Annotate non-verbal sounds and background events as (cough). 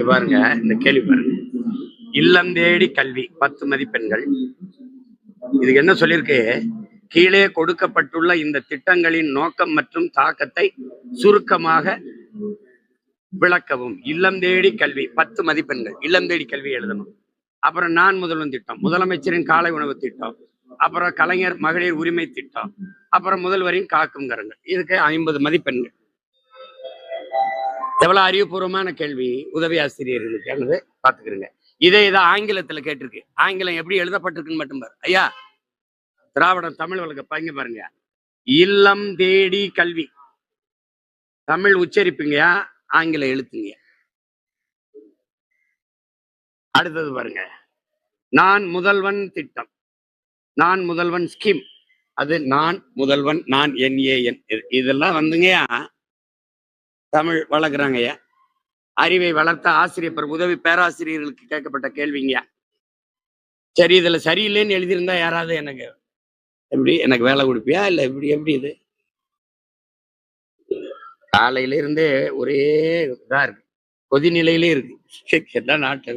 பாருங்க இந்த கேள்வி பாருங்க. இல்லம் தேடி கல்வி பத்து மதிப்பெண்கள் இதுக்கு என்ன சொல்லியிருக்கு? கீழே கொடுக்கப்பட்டுள்ள இந்த திட்டங்களின் நோக்கம் மற்றும் தாக்கத்தை சுருக்கமாக விளக்கவும். இல்லம் தேடி கல்வி பத்து மதிப்பெண்கள் இல்லம் தேடி கல்வி எழுதணும். அப்புறம் நான் முதல்வன் திட்டம் முதலமைச்சரின் காலை உணவு திட்டம் அப்புறம் கலைஞர் மகளிர் உரிமை திட்டம் அப்புறம் முதல்வரின் காக்கும் கரங்கள். இதுக்கு ஐம்பது மதிப்பெண்கள் எவ்வளவு அறிவுபூர்வமான கேள்வி உதவி ஆசிரியர்களுக்கு பாத்துக்கிறீங்க இதே இதை ஆங்கிலத்துல கேட்டிருக்கு. ஆங்கிலம் எப்படி எழுதப்பட்டிருக்குன்னு மட்டும் பாரு. ஐயா திராவிடம் தமிழ் வழக்க பாங்க பாருங்க. இல்லம் தேடி கல்வி. தமிழ் உச்சரிப்புங்கயா ஆங்கில எழுத்துங்க அடுத்தது பாருங்க. நான் முதல்வன் திட்டம். நான் முதல்வன் ஸ்கீம். அது நான் முதல்வன் நான் என்ஏஎன். இதெல்லாம் வந்துங்கயா தமிழ் வளர்க்குறாங்கய்யா அறிவை வளர்த்த ஆசிரியர் பெரும் உதவி பேராசிரியர்களுக்கு கேட்கப்பட்ட கேள்விங்கய்யா. சரி இதில் சரியில்லைன்னு எழுதியிருந்தா யாராவது எனக்கு எப்படி எனக்கு வேலை கொடுப்பியா இல்லை எப்படி எப்படி இது? காலையில இருந்தே ஒரே இதா இருக்கு. கொதிநிலையிலே இருக்கு. (laughs) எல்லாம் நாட்டு